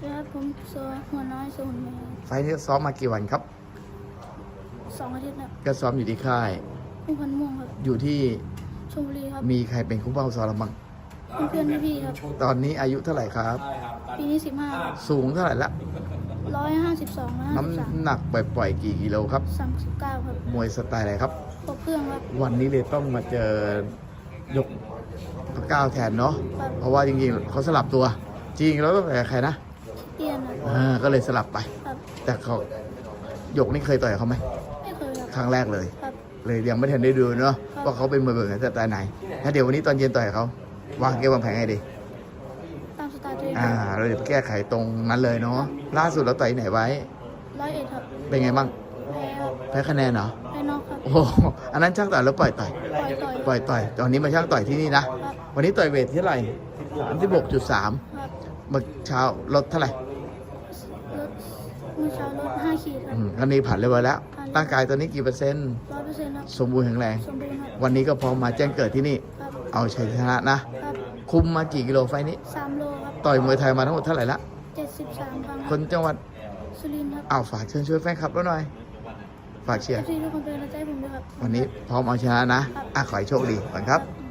สวัสดีครับผมโซหัวน้อยโซหุ่นแมวไฟล์นี้ซ้อมมากี่วันครับ สองอาทิตย์ครับก็ซ้อมอยู่ที่ค่ายผู้พันม่วงครับอยู่ที่ชลบุรีครับ มีใครเป็นคู่เป้าซ้อมเราบ้างเพื่อนๆพี่ๆครับ ตอนนี้อายุเท่าไหร่ครับ ปีนี้สิบห้าสูงเท่าไหร่ละร้อยห้าสิบสองห้าสิบสามน้ำหนักปล่อยๆกี่กิโลครับ สามสิบเก้าครับมวยสไตล์อะไรครับ ครบเครื่องครับ วันนี้เลยต้องมาเจอยกก้าวแทนเนาะครับเพราะว่าจริงๆเขาสลับตัว จริงแล้วต้องแต่ใครนะเตี้ยนครับ อ่าก็เลยสลับไป ครับแต่เขาหยกนี่เคยต่อยเขาไหมไม่เคยครับครั้งแรกเลย ครับ เลยยังไม่ทันได้ดูเนาะครับ ว่าเขาเป็นมือเบิกสไตล์ไหนงั้นเดี๋ยววันนี้ตอนเย็นต่อยเขาวางเกมวางแผนไงดี ตามสไตล์ตัวเองอ่า เราเดี๋ยวแก้ไขตรงนั้นเลยเนาะล่าสุดเราต่อยที่ไหนไว้ ร้อยเอ็ดครับเป็นไงบ้างแพ้ครับแพ้คะแนนเหรอแพ้นอกครับโอ้โหอันนั้นช่างต่อยแล้วปล่อยต่อย ปล่อยต่อยปล่อยต่อยตอนนี้มาช่างต่อยที่นี่นะ ครับวันนี้ต่อยเวทที่เท่าไหร่สามสิบหกจุดสามครับเมื่อเช้าลดเท่าไหร่ลด เมื่อเช้าลดห้าขีดครัอืบมก็นี้ผ่านเรียบร้อยแล้วผ่านร่างกายตอนนี้กี่เปอร์เซ็นต์ ร้อยเปอร์เซ็นต์ครับสมบูรณ์แข็งแรง สมบูรณ์ครับวันนี้ก็พร้อมมาแจ้งเกิดที่นี่ ครับเอาชัยชนะนะ ครับคุมมากี่กิโลไฟล์นี้ สามโลครับต่อยมวยไทยมาทั้งหมดเท่าไหร่ละ เจ็ดสิบสามครั้งคนจังหวัดสุรินทร์ครับอ้าวฝากเชิญชวนแฟนคลับแล้วหน่อย ฝากเชียร์ ที่ทุกคนเป็นกำลังใจให้ผมด้วยครับ วันนี้พร้อมเอาชนะนะ อะขอให้โชคดีก่อนครับครับ